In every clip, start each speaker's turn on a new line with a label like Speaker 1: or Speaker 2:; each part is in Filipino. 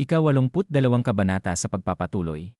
Speaker 1: Ika-82 kabanata sa pagpapatuloy.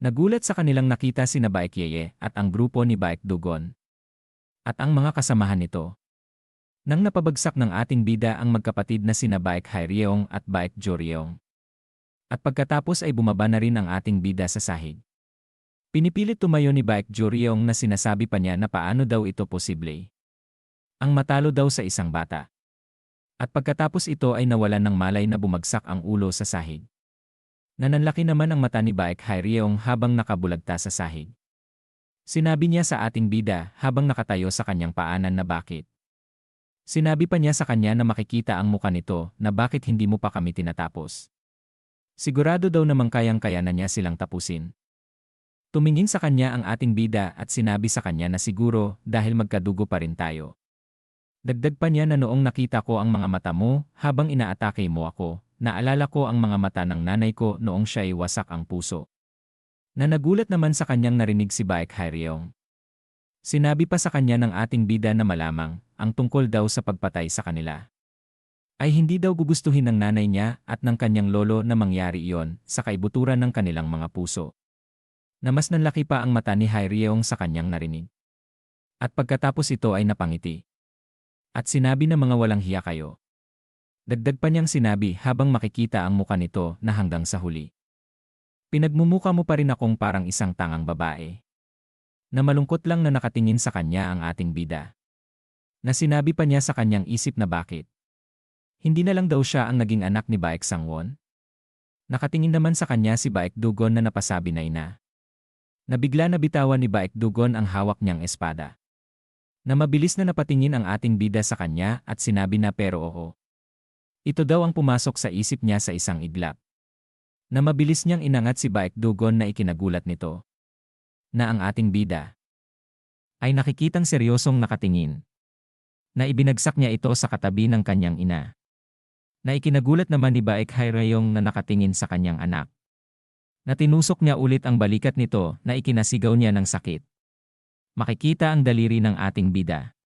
Speaker 1: Nagulat sa kanilang nakita si Nabaek Yeye at ang grupo ni Baek Dugon. At ang mga kasamahan nito. Nang napabagsak ng ating bida ang magkapatid na sina Baek Hairyeong at Baek Joryeong. At pagkatapos ay bumaba na rin ang ating bida sa sahig. Pinipilit tumayo ni Baek Joryeong na sinasabi pa niya na paano daw ito posible. Ang matalo daw sa isang bata. At pagkatapos ito ay nawalan ng malay na bumagsak ang ulo sa sahig. Nananlaki naman ang mata ni Baek Hairyeong habang nakabulagta sa sahig. Sinabi niya sa ating bida habang nakatayo sa kanyang paanan na bakit. Sinabi pa niya sa kanya na makikita ang muka nito na bakit hindi mo pa kami tinatapos. Sigurado daw namang kayang-kaya na niya silang tapusin. Tumingin sa kanya ang ating bida at sinabi sa kanya na siguro dahil magkadugo pa rin tayo. Dagdag pa niya na noong nakita ko ang mga mata mo habang inaatake mo ako, Naalala ko ang mga mata ng nanay ko noong siya ay wasak ang puso. Na nagulat naman sa kanyang narinig si Baek Hairyeong. Sinabi pa sa kanya ng ating bida na malamang, ang tungkol daw sa pagpatay sa kanila. Ay hindi daw gugustuhin ng nanay niya at ng kanyang lolo na mangyari iyon sa kaibuturan ng kanilang mga puso. Na mas nanlaki pa ang mata ni Hairyeong sa kanyang narinig. At pagkatapos ito ay napangiti. At sinabi na mga walang hiya kayo. Dagdag pa niyang sinabi habang makikita ang muka nito na hanggang sa huli. Pinagmumuka mo pa rin akong parang isang tangang babae. Na malungkot lang na nakatingin sa kanya ang ating bida. Na sinabi pa niya sa kanyang isip na bakit. Hindi na lang daw siya ang naging anak ni Baek Sangwon? Nakatingin naman sa kanya si Baek Dugon na napasabi na ina. Nabigla na bitawan ni Baek Dugon ang hawak niyang espada. Na mabilis na napatingin ang ating bida sa kanya at sinabi na pero oo. Ito daw ang pumasok sa isip niya sa isang iglap. Na mabilis niyang inangat si Baek Dugon na ikinagulat nito. Na ang ating bida ay nakikitang seryosong nakatingin. Na ibinagsak niya ito sa katabi ng kanyang ina. Na ikinagulat naman ni Baek Hairayong na nakatingin sa kanyang anak. Na tinusok niya ulit ang balikat nito na ikinasigaw niya ng sakit. Makikita ang daliri ng ating bida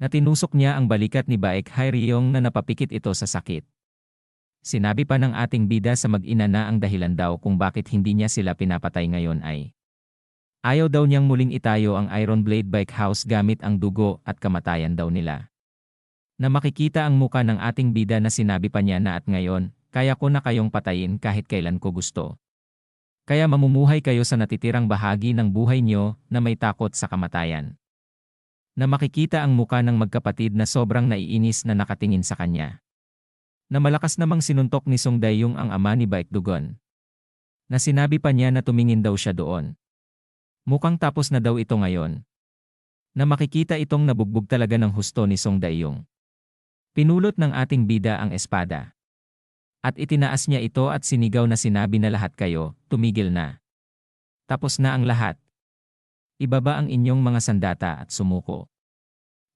Speaker 1: na tinusok niya ang balikat ni Baek Hairiyong na napapikit ito sa sakit. Sinabi pa ng ating bida sa mag-ina na ang dahilan daw kung bakit hindi niya sila pinapatay ngayon ay Ayaw daw niyang muling itayo ang Iron Blade Bike House gamit ang dugo at kamatayan daw nila. Na makikita ang muka ng ating bida na sinabi pa niya na at ngayon, kaya ko na kayong patayin kahit kailan ko gusto. Kaya mamumuhay kayo sa natitirang bahagi ng buhay niyo na may takot sa kamatayan na makikita ang muka ng magkapatid na sobrang naiinis na nakatingin sa kanya. Na malakas namang sinuntok ni Song Dayung ang ama ni Baekdugon. Na sinabi pa niya na tumingin daw siya doon. Mukhang tapos na daw ito ngayon. Na makikita itong nabugbog talaga ng husto ni Song Dayung. Pinulot ng ating bida ang espada. At itinaas niya ito at sinigaw na sinabi na lahat kayo, tumigil na. Tapos na ang lahat. Ibaba ang inyong mga sandata at sumuko.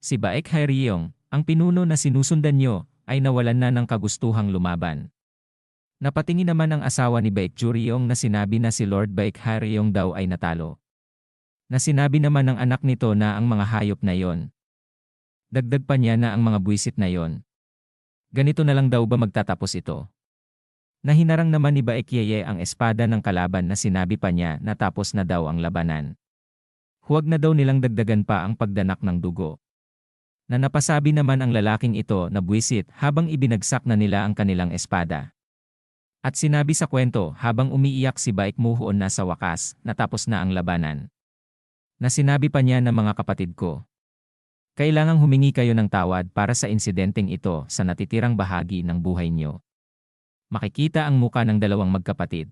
Speaker 1: Si Baek Hairiyong, ang pinuno na sinusundan nyo, ay nawalan na ng kagustuhang lumaban. Napatingin naman ang asawa ni Baek Juriyong na sinabi na si Lord Baek Hairiyong daw ay natalo. Na sinabi naman ng anak nito na ang mga hayop na yon. Dagdag pa niya na ang mga buwisit na yon. Ganito na lang daw ba magtatapos ito? Nahinarang naman ni Baek Yeye ang espada ng kalaban na sinabi pa niya na tapos na daw ang labanan. Huwag na daw nilang dagdagan pa ang pagdanak ng dugo. Na napasabi naman ang lalaking ito na buwisit habang ibinagsak na nila ang kanilang espada. At sinabi sa kwento habang umiiyak si Baik Muhoon na sa wakas, natapos na ang labanan. Na sinabi pa niya na mga kapatid ko. Kailangang humingi kayo ng tawad para sa insidenteng ito sa natitirang bahagi ng buhay niyo. Makikita ang muka ng dalawang magkapatid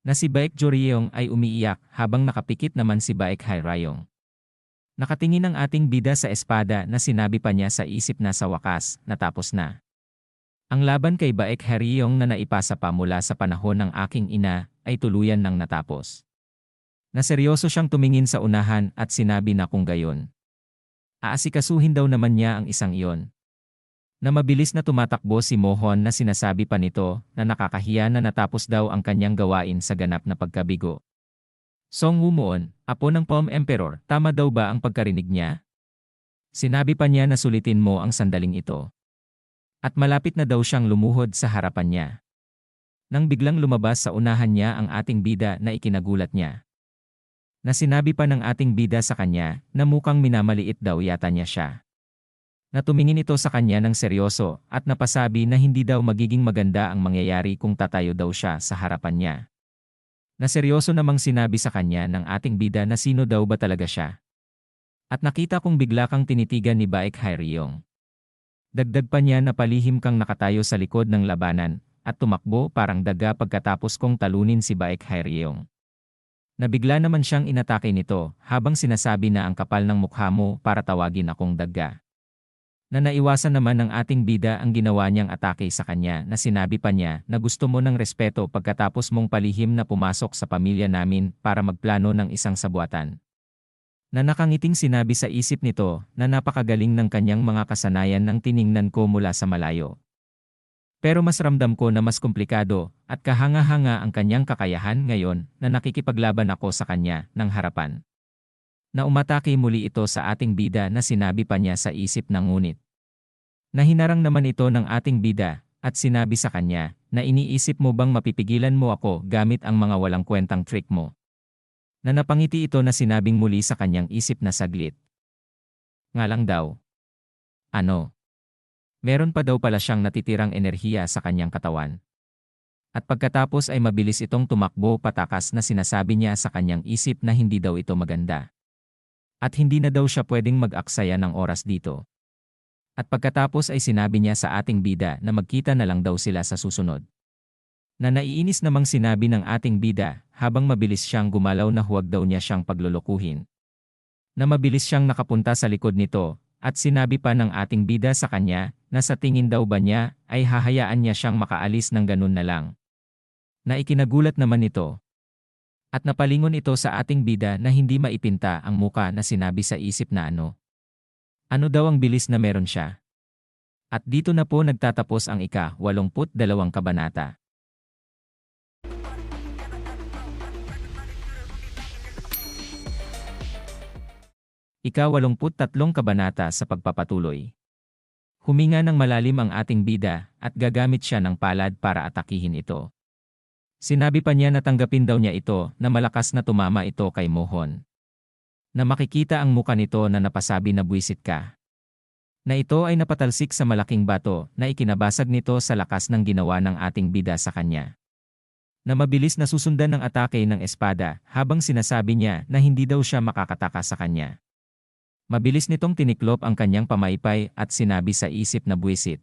Speaker 1: na si Baek Joryong ay umiiyak habang nakapikit naman si Baek Hairayong. Nakatingin ang ating bida sa espada na sinabi pa niya sa isip na sa wakas, natapos na. Ang laban kay Baek Hairayong na naipasa pa mula sa panahon ng aking ina ay tuluyan nang natapos. Na seryoso siyang tumingin sa unahan at sinabi na kung gayon. Aasikasuhin daw naman niya ang isang iyon, na mabilis na tumatakbo si Mohon na sinasabi pa nito na nakakahiya na natapos daw ang kanyang gawain sa ganap na pagkabigo. Song Wumoon, apo ng Palm Emperor, tama daw ba ang pagkarinig niya? Sinabi pa niya na sulitin mo ang sandaling ito. At malapit na daw siyang lumuhod sa harapan niya. Nang biglang lumabas sa unahan niya ang ating bida na ikinagulat niya. Na sinabi pa ng ating bida sa kanya na mukhang minamaliit daw yata niya siya. Na tumingin ito sa kanya ng seryoso at napasabi na hindi daw magiging maganda ang mangyayari kung tatayo daw siya sa harapan niya. Na seryoso namang sinabi sa kanya ng ating bida na sino daw ba talaga siya. At nakita kong bigla kang tinitigan ni Baek Hairiyong. Dagdag pa niya na palihim kang nakatayo sa likod ng labanan at tumakbo parang daga pagkatapos kong talunin si Baek Hairiyong. Nabigla naman siyang inatake nito habang sinasabi na ang kapal ng mukha mo para tawagin akong daga. Na naiwasan naman ng ating bida ang ginawa niyang atake sa kanya na sinabi pa niya na gusto mo ng respeto pagkatapos mong palihim na pumasok sa pamilya namin para magplano ng isang sabuatan na nakangiting sinabi sa isip nito na napakagaling ng kanyang mga kasanayan nang tiningnan ko mula sa malayo. Pero mas ramdam ko na mas komplikado at kahanga-hanga ang kanyang kakayahan ngayon na nakikipaglaban ako sa kanya ng harapan. Na umatake muli ito sa ating bida na sinabi pa niya sa isip ng ngunit. Nahinarang naman ito ng ating bida at sinabi sa kanya na iniisip mo bang mapipigilan mo ako gamit ang mga walang kwentang trick mo na napangiti ito na sinabing muli sa kanyang isip na saglit. Nga lang daw. Ano? Meron pa daw pala siyang natitirang enerhiya sa kanyang katawan. At pagkatapos ay mabilis itong tumakbo patakas na sinasabi niya sa kanyang isip na hindi daw ito maganda. At hindi na daw siya pwedeng mag-aksaya ng oras dito. At pagkatapos ay sinabi niya sa ating bida na magkita na lang daw sila sa susunod na naiinis namang sinabi ng ating bida habang mabilis siyang gumalaw na huwag daw niya siyang paglulukuhin. Na mabilis siyang nakapunta sa likod nito at sinabi pa ng ating bida sa kanya na sa tingin daw ba niya ay hahayaan niya siyang makaalis ng ganun na lang. Na ikinagulat naman ito. At napalingon ito sa ating bida na hindi maipinta ang muka na sinabi sa isip na ano. Ano daw ang bilis na meron siya? At dito na po nagtatapos ang ika-82 kabanata. Ika-83 kabanata sa pagpapatuloy. Huminga ng malalim ang ating bida at gagamit siya ng palad para atakihin ito. Sinabi pa niya na tanggapin daw niya ito na malakas na tumama ito kay Mohon. Na makikita ang muka nito na napasabi na buwisit ka. Na ito ay napatalsik sa malaking bato na ikinabasag nito sa lakas ng ginawa ng ating bida sa kanya na mabilis na susundan ng atake ng espada habang sinasabi niya na hindi daw siya makakataka sa kanya. Mabilis nitong tiniklop ang kanyang pamaypay at sinabi sa isip na buwisit.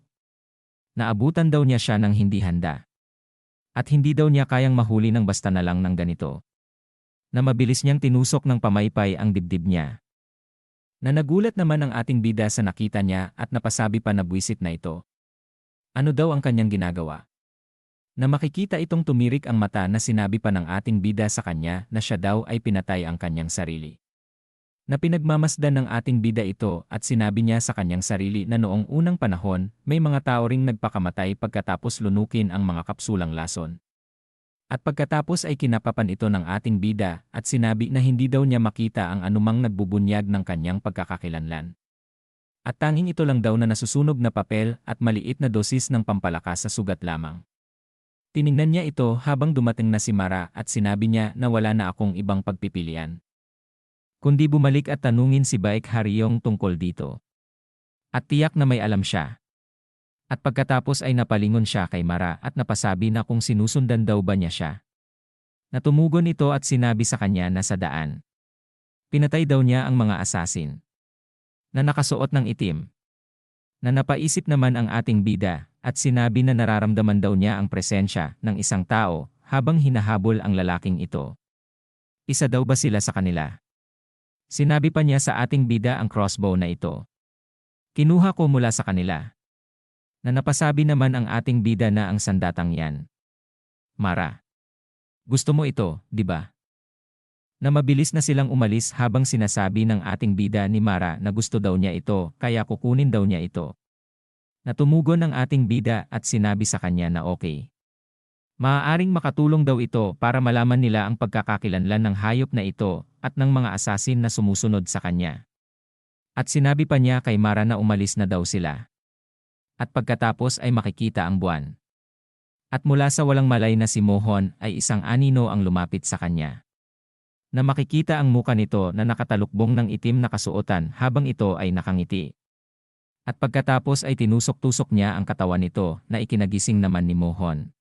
Speaker 1: Naabutan daw niya siya ng hindi handa. At hindi daw niya kayang mahuli ng basta na lang ng ganito. Na mabilis niyang tinusok ng pamaypay ang dibdib niya. Na nagulat naman ang ating bida sa nakita niya at napasabi pa na buwisit na ito. Ano daw ang kanyang ginagawa? Na makikita itong tumirik ang mata na sinabi pa ng ating bida sa kanya na siya daw ay pinatay ang kanyang sarili na pinagmamasdan ng ating bida ito at sinabi niya sa kanyang sarili na noong unang panahon, may mga tao ring nagpakamatay pagkatapos lunukin ang mga kapsulang lason. At pagkatapos ay kinapapan ito ng ating bida at sinabi na hindi daw niya makita ang anumang nagbubunyag ng kanyang pagkakakilanlan. At tanging ito lang daw na nasusunog na papel at maliit na dosis ng pampalakas sa sugat lamang. Tiningnan niya ito habang dumating na si Mara at sinabi niya na wala na akong ibang pagpipilian kundi bumalik at tanungin si Baek Haryong tungkol dito. At tiyak na may alam siya. At pagkatapos ay napalingon siya kay Mara at napasabi na kung sinusundan daw ba niya siya. Natumugon ito at sinabi sa kanya na sa daan. Pinatay daw niya ang mga asasin. Na nakasuot ng itim. Na napaisip naman ang ating bida at sinabi na nararamdaman daw niya ang presensya ng isang tao habang hinahabol ang lalaking ito. Isa daw ba sila sa kanila? Sinabi pa niya sa ating bida ang crossbow na ito. Kinuha ko mula sa kanila. Na napasabi naman ang ating bida na ang sandatang yan. Mara. Gusto mo ito, di ba? Na mabilis na silang umalis habang sinasabi ng ating bida ni Mara na gusto daw niya ito kaya kukunin daw niya ito. Natumugon ang ating bida at sinabi sa kanya na okay. Maaaring makatulong daw ito para malaman nila ang pagkakakilanlan ng hayop na ito at ng mga asasin na sumusunod sa kanya. At sinabi pa niya kay Mara na umalis na daw sila. At pagkatapos ay makikita ang buwan. At mula sa walang malay na si Mohon ay isang anino ang lumapit sa kanya. Na makikita ang muka nito na nakatalukbong ng itim na kasuotan habang ito ay nakangiti. At pagkatapos ay tinusok-tusok niya ang katawan nito na ikinagising naman ni Mohon.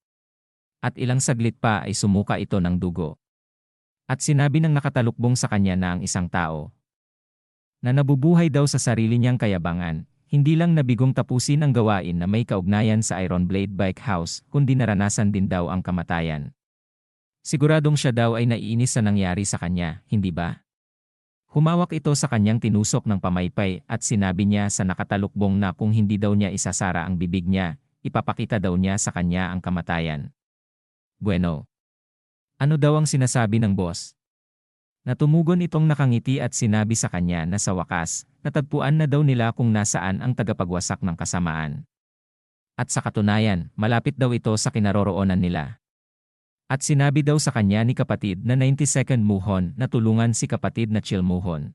Speaker 1: At ilang saglit pa ay sumuka ito ng dugo. At sinabi ng nakatalukbong sa kanya na ang isang tao. Na nabubuhay daw sa sarili niyang kayabangan, hindi lang nabigong tapusin ang gawain na may kaugnayan sa Iron Blade Bike House, kundi naranasan din daw ang kamatayan. Siguradong siya daw ay naiinis sa nangyari sa kanya, hindi ba? Humawak ito sa kanyang tinusok ng pamaypay at sinabi niya sa nakatalukbong na kung hindi daw niya isasara ang bibig niya, ipapakita daw niya sa kanya ang kamatayan. Bueno. Ano daw ang sinasabi ng boss? Natumugon itong nakangiti at sinabi sa kanya na sa wakas, natagpuan na daw nila kung nasaan ang tagapagwasak ng kasamaan. At sa katunayan, malapit daw ito sa kinaroroonan nila. At sinabi daw sa kanya ni kapatid na 92nd Muhon na tulungan si kapatid na Chill Muhon.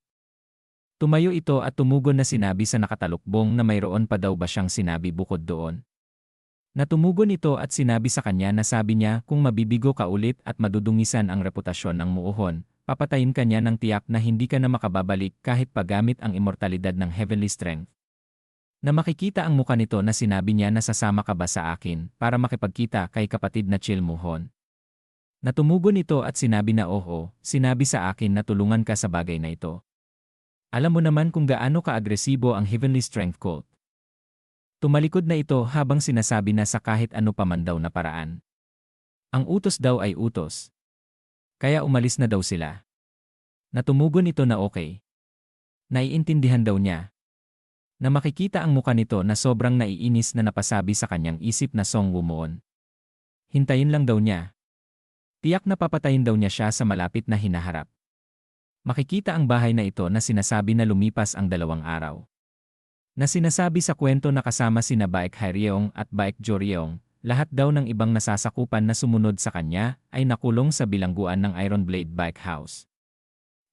Speaker 1: Tumayo ito at tumugon na sinabi sa nakatalukbong na mayroon pa daw ba siyang sinabi bukod doon. Natumugon ito at sinabi sa kanya na sabi niya kung mabibigo ka ulit at madudungisan ang reputasyon ng muuhon, papatayin ka niya ng tiyak na hindi ka na makababalik kahit pagamit ang immortalidad ng heavenly strength. Na makikita ang muka nito na sinabi niya na sasama ka ba sa akin para makipagkita kay kapatid na Chill Muhon. Natumugon ito at sinabi na oo, sinabi sa akin na tulungan ka sa bagay na ito. Alam mo naman kung gaano ka-agresibo ang Heavenly Strength Cult. Tumalikod na ito habang sinasabi na sa kahit ano pa man daw na paraan. Ang utos daw ay utos. Kaya umalis na daw sila. Natumugon ito na okay. Naiintindihan daw niya. Na makikita ang muka nito na sobrang naiinis na napasabi sa kanyang isip na Song Wumoon. Hintayin lang daw niya. Tiyak na papatayin daw niya siya sa malapit na hinaharap. Makikita ang bahay na ito na sinasabi na lumipas ang dalawang araw. Na sinasabi sa kwento na kasama sina Baek Hairyeong at Baek Joryeong, lahat daw ng ibang nasasakupan na sumunod sa kanya ay nakulong sa bilangguan ng Iron Blade Bike House.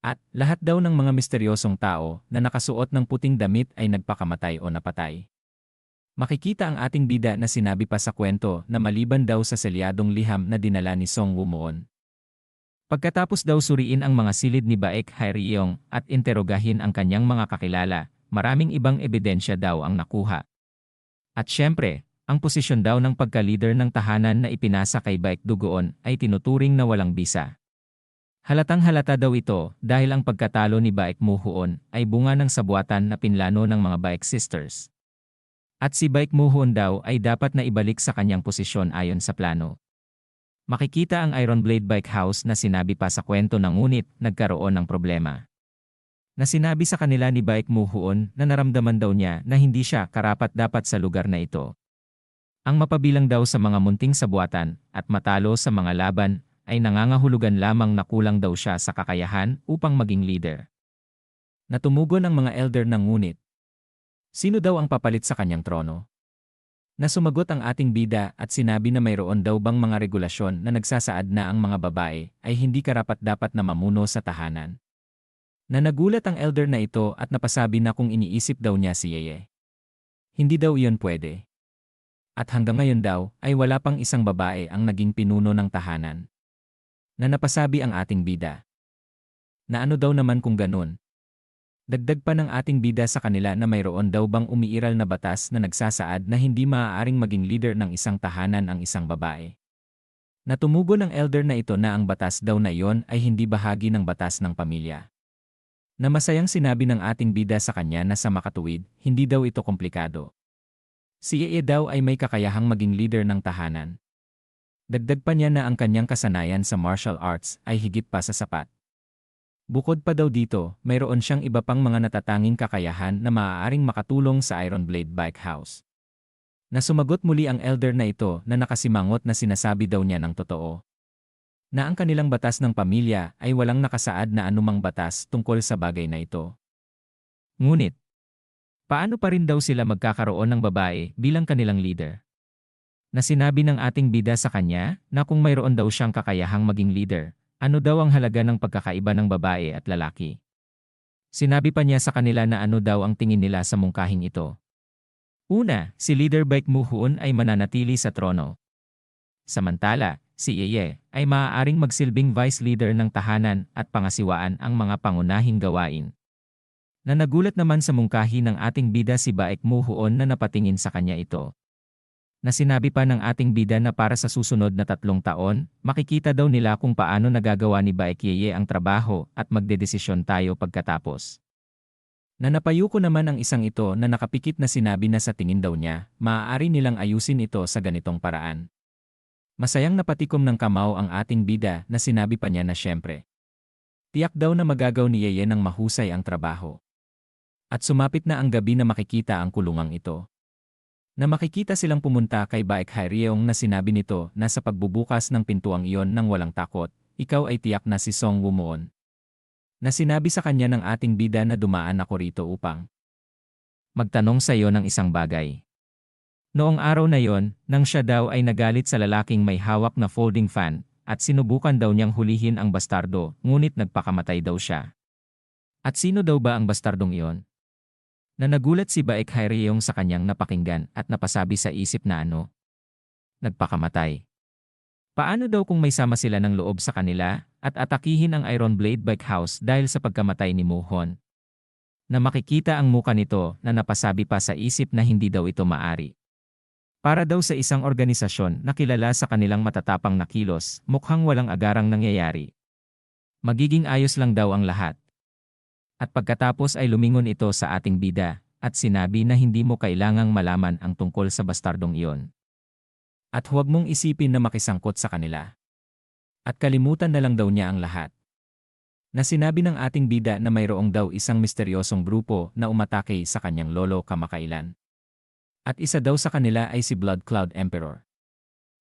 Speaker 1: At lahat daw ng mga misteryosong tao na nakasuot ng puting damit ay nagpakamatay o napatay. Makikita ang ating bida na sinabi pa sa kwento na maliban daw sa selyadong liham na dinala ni Song Wumoon. Pagkatapos daw suriin ang mga silid ni Baek Hairyeong at interogahin ang kanyang mga kakilala, maraming ibang ebidensya daw ang nakuha. At syempre, ang posisyon daw ng pagka-leader ng tahanan na ipinasa kay Baek Dugoon ay tinuturing na walang bisa. Halatang halata daw ito dahil ang pagkatalo ni Baek Muhuon ay bunga ng sabuatan na pinlano ng mga Baek sisters. At si Baek Muhuon daw ay dapat na ibalik sa kanyang posisyon ayon sa plano. Makikita ang Iron Blade Bike House na sinabi pa sa kwento ng ngunit nagkaroon ng problema. Na sinabi sa kanila ni Baek Muhuon na naramdaman daw niya na hindi siya karapat dapat sa lugar na ito. Ang mapabilang daw sa mga munting sabuatan at matalo sa mga laban ay nangangahulugan lamang na kulang daw siya sa kakayahan upang maging leader. Natumugon ang mga elder ng ngunit. Sino daw ang papalit sa kanyang trono? Nasumagot ang ating bida at sinabi na mayroon daw bang mga regulasyon na nagsasaad na ang mga babae ay hindi karapat-dapat na mamuno sa tahanan. Na nagulat ang elder na ito at napasabi na kung iniisip daw niya si Yeye. Hindi daw iyon pwede at hanggang ngayon daw ay wala pang isang babae ang naging pinuno ng tahanan. Na napasabi ang ating bida. Na ano daw naman kung ganun? Dagdag pa ng ating bida sa kanila na mayroon daw bang umiiral na batas na nagsasaad na hindi maaaring maging leader ng isang tahanan ang isang babae. Natumugo ng elder na ito na ang batas daw na iyon ay hindi bahagi ng batas ng pamilya. Na masayang sinabi ng ating bida sa kanya na sa makatuwid, hindi daw ito komplikado. Si Ee daw ay may kakayahang maging leader ng tahanan. Dagdag pa niya na ang kanyang kasanayan sa martial arts ay higit pa sa sapat. Bukod pa daw dito, mayroon siyang iba pang mga natatanging kakayahan na maaaring makatulong sa Iron Blade Bike House. Nasumagot muli ang elder na ito na nakasimangot na sinasabi daw niya ng totoo. Na ang kanilang batas ng pamilya ay walang nakasaad na anumang batas tungkol sa bagay na ito. Ngunit, Paano pa rin daw sila magkakaroon ng babae bilang kanilang leader? Na sinabi ng ating bida sa kanya na kung mayroon daw siyang kakayahang maging leader, ano daw ang halaga ng pagkakaiba ng babae at lalaki? Sinabi pa niya sa kanila na ano daw ang tingin nila sa mungkahing ito. Una, si Leader Baik Muhuon ay mananatili sa trono. Samantala, si Yeye ay maaaring magsilbing vice leader ng tahanan at pangasiwaan ang mga pangunahing gawain. Na nagulat naman sa mungkahi ng ating bida si Baek Muhuon na napatingin sa kanya ito. Na sinabi pa ng ating bida na para sa susunod na tatlong taon, makikita daw nila kung paano nagagawa ni Baek Yeye ang trabaho at magdedesisyon tayo pagkatapos. Na napayuko naman ang isang ito na nakapikit na sinabi na sa tingin daw niya, maaari nilang ayusin ito sa ganitong paraan. Masayang napatikom ng kamao ang ating bida na sinabi pa niya na syempre. Tiyak daw na magagaw ni Yeye ng mahusay ang trabaho. At sumapit na ang gabi na makikita ang kulungang ito. Na makikita silang pumunta kay Baek Hairyeong na sinabi nito na sa pagbubukas ng pintuang iyon ng walang takot, ikaw ay tiyak na si Song Wumuon. Na sinabi sa kanya ng ating bida na dumaan ako rito upang magtanong sa iyo ng isang bagay. Noong araw na yon, nang siya daw ay nagalit sa lalaking may hawak na folding fan, at sinubukan daw niyang hulihin ang bastardo, ngunit nagpakamatay daw siya. At sino daw ba ang bastardong iyon? Na nagulat si Baek Hairyeong sa kanyang napakinggan at napasabi sa isip na ano? Nagpakamatay. Paano daw kung may sama sila ng loob sa kanila at atakihin ang Iron Blade Bike House dahil sa pagkamatay ni Muhon? Na makikita ang muka nito na napasabi pa sa isip na hindi daw ito maari. Para daw sa isang organisasyon na kilala sa kanilang matatapang na kilos, mukhang walang agarang nangyayari. Magiging ayos lang daw ang lahat. At pagkatapos ay lumingon ito sa ating bida, at sinabi na hindi mo kailangang malaman ang tungkol sa bastardong iyon. At huwag mong isipin na makisangkot sa kanila. At kalimutan na lang daw niya ang lahat. Na sinabi ng ating bida na mayroong daw isang misteryosong grupo na umatake sa kanyang lolo kamakailan. At isa daw sa kanila ay si Blood Cloud Emperor.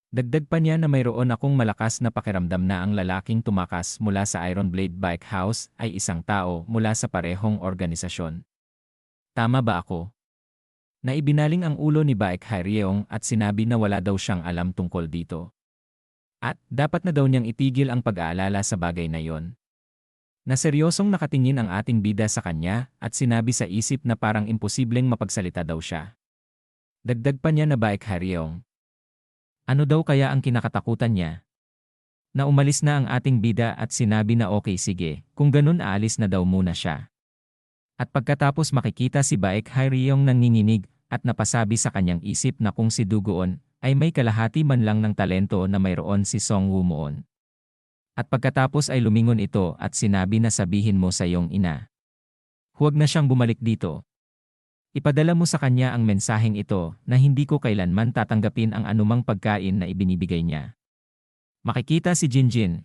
Speaker 1: Dagdag pa niya na mayroon akong malakas na pakiramdam na ang lalaking tumakas mula sa Iron Blade Bike House ay isang tao mula sa parehong organisasyon. Tama ba ako? Na ibinaling ang ulo ni Baek Hairyeong at sinabi na wala daw siyang alam tungkol dito. At dapat na daw niyang itigil ang pag-aalala sa bagay na yon. Na seryosong nakatingin ang ating bida sa kanya at sinabi sa isip na parang imposibleng mapagsalita daw siya. Dagdag pa niya na Baek Haryong. Ano daw kaya ang kinakatakutan niya? Na umalis na ang ating bida at sinabi na okay sige, kung ganun aalis na daw muna siya. At pagkatapos makikita si Baek Haryong nanginginig at napasabi sa kanyang isip na kung si Dugoon ay may kalahati man lang ng talento na mayroon si Song Wumoon. At pagkatapos ay lumingon ito at sinabi na sabihin mo sa iyong ina. Huwag na siyang bumalik dito, Ipadala mo sa kanya ang mensaheng ito na hindi ko kailanman tatanggapin ang anumang pagkain na ibinibigay niya. Makikita si Jinjin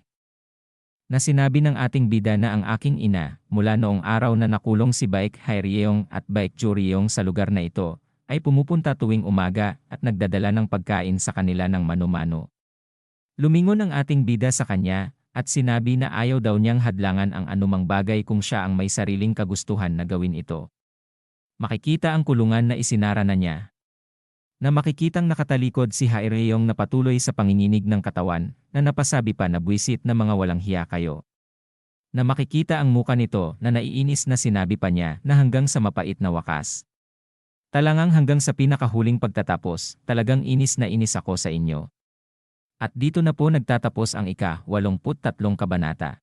Speaker 1: na sinabi ng ating bida na ang aking ina mula noong araw na nakulong si Baek Hairyeong at Baek Juryong sa lugar na ito ay pumupunta tuwing umaga at nagdadala ng pagkain sa kanila ng mano-mano. Lumingon ang ating bida sa kanya at sinabi na ayaw daw niyang hadlangan ang anumang bagay kung siya ang may sariling kagustuhan na gawin ito makikita ang kulungan na isinara na niya. Na makikitang nakatalikod si Haireyong na patuloy sa panginginig ng katawan na napasabi pa na buwisit na mga walang hiya kayo. Na makikita ang muka nito na naiinis na sinabi pa niya na hanggang sa mapait na wakas. Talangang hanggang sa pinakahuling pagtatapos, talagang inis na inis ako sa inyo. At dito na po nagtatapos ang ika-83 kabanata.